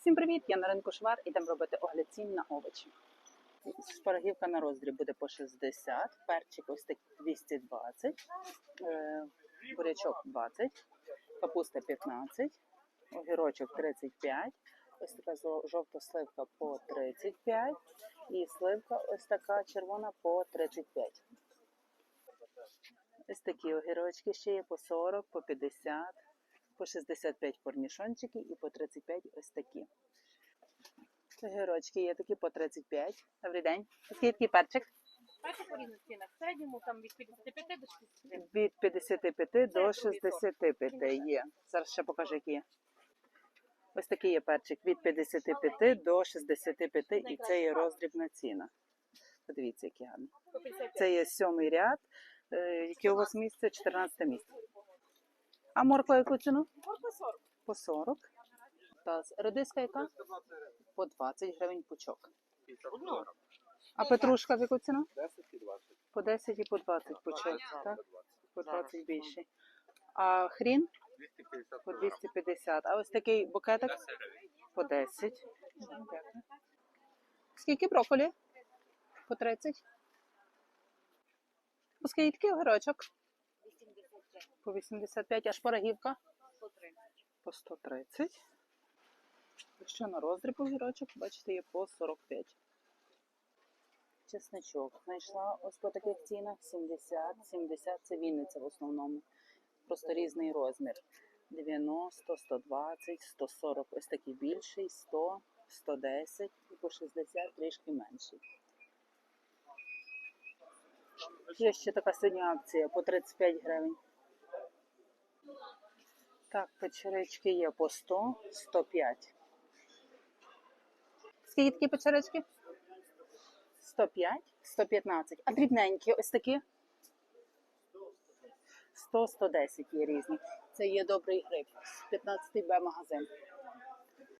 Всім привіт! Я на ринку Швар. Ідемо робити огляд цін на овочі. Шпарагівка на роздріб буде по 60, перчик ось такий 220, е, бурячок 20, капуста 15, огірочок 35, ось така жовта сливка по 35 і сливка ось така червона по 35. Ось такі огірочки ще є по 40, по 50, по 65 корнішончики і по 35 ось такі. Огірочки є такі по 35. Добрий день. Скільки перчик? Бачите по різних цінах. В середньому там від 55 до 60. Від 55 до 65 є. Зараз ще покажу, які є. Ось такий є перчик від 55 до 65 і це є роздрібна ціна. Подивіться, який гарний. Це є сьомий ряд. Е, Яке у вас місце? 14 місце. А морква яку ціну? Морква 40. По 40. Та редиска яка? По 20 гривень пучок. А петрушка в яку ціну? 10 і 20. По 10 і по 20 пучок, так? По 20 більше. А хрін 250 по 250. А ось такий букетик по 10. Скільки брокколі? По 30. По скільки огірочок? 85. По 85, а шпарагівка? 130. По 130. Якщо на роздріб огірочок, бачите, є по 45. Чесничок знайшла ось по таких цінах 70, 70 це Вінниця в основному. Просто різний розмір. 90, 120, 140, ось такий більший, 100, 110 і по 60 трішки менший. Є ще така сьогодні акція по 35 гривень. Так, печерички є по 100, 105. Скільки такі печерички? 105, 115. А дрібненькі ось такі? 100, 110 є різні. Це є добрий гриб. 15 Б магазин.